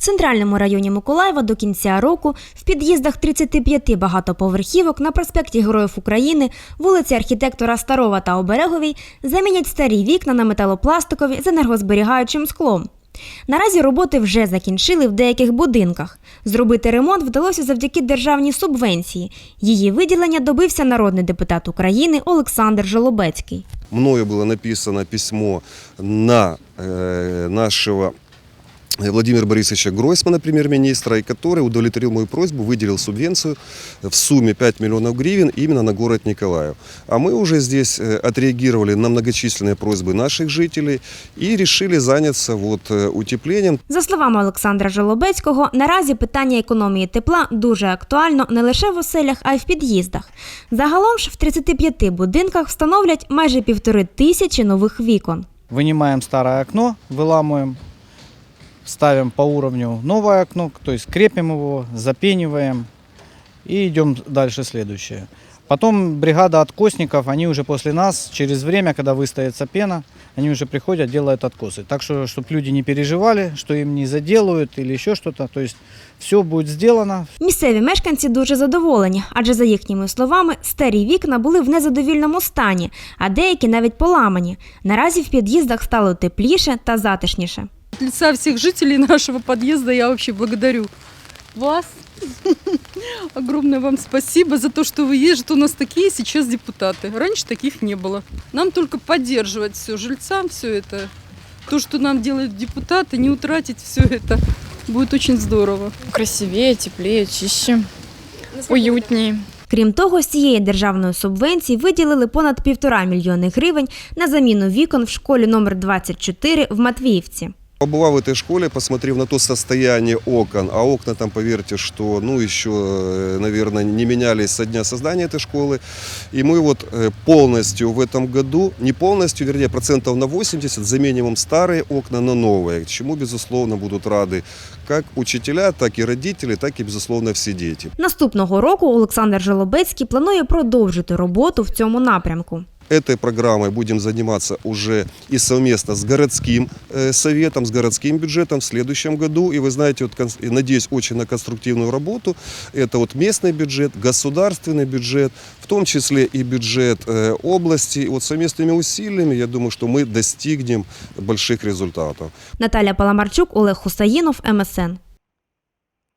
Центральному районі Миколаєва до кінця року в під'їздах 35 багатоповерхівок на проспекті Героїв України, вулиці архітектора Старова та Обереговій замінять старі вікна на металопластикові з енергозберігаючим склом. Наразі роботи вже закінчили в деяких будинках. Зробити ремонт вдалося завдяки державній субвенції. Її виділення добився народний депутат України Олександр Жолобецький. Мною было написано письмо на э, нашего Владимира Борисовича Гройсмана, премьер-министра, и который удовлетворил мою просьбу, выделил субвенцию в сумме 5 миллионов гривен именно на город Николаев. А мы уже здесь э, отреагировали на многочисленные просьбы наших жителей и решили заняться вот, э, утеплением. За словами Олександра Жолобецького, наразі питання економії тепла дуже актуально не лише в оселях, а й в під'їздах. Загалом ж в 35 будинках встановлять майже півтори тисячі нових вікон. Вынимаем старое окно, выламываем, ставим по уровню новое окно, то есть крепим его, запениваем и идем дальше следующее. Потом бригада откосников, они уже после нас, через время, когда выстоится пена, они уже приходят, делают откосы. Так что, чтобы люди не переживали, что им не заделают или еще что-то. То есть все будет сделано, Місцеві мешканці дуже задоволені, адже за їхніми словами, старі вікна були в незадовільному стані, а деякі навіть поламані. Наразі в під'їздах стало тепліше та затишніше. От лица всех жителей нашего подъезда я вообще благодарю вас. Огромное вам спасибо за то, что вы есть. Что у нас такие сейчас депутаты. Раньше таких не было. Нам только поддерживать все жильцам, все это. То, что нам делают депутаты, не утратить все это. Будет очень здорово. красивее, теплее, чище, уютнее. Крім того, з цієї державної субвенції виділили понад півтора мільйони гривень на заміну вікон в школі номер 24 в Матвіївці. Побывав в этой школе, посмотрев на то состояние окон, а окна там, поверьте, что, ну, еще, э, наверное, не менялись со дня создания этой школы. И мы вот э, полностью в этом году, не полностью, вернее, процентов на 80 заменим им старые окна на новые, к чему, безусловно, будут рады как учителя, так и родители, так и, безусловно, все дети. Наступного року Олександр Жолобецький планує продовжити роботу в цьому напрямку. Этой программой будем заниматься уже и совместно с городским э, советом, с городским бюджетом в следующем году. И вы знаете, вот, конс- и надеюсь очень на конструктивную работу. Это вот местный бюджет, государственный бюджет, в том числе и бюджет э, области. И вот совместными усилиями, я думаю, что мы достигнем больших результатов. Наталя Паламарчук, Олег Хусаїнов, МСН.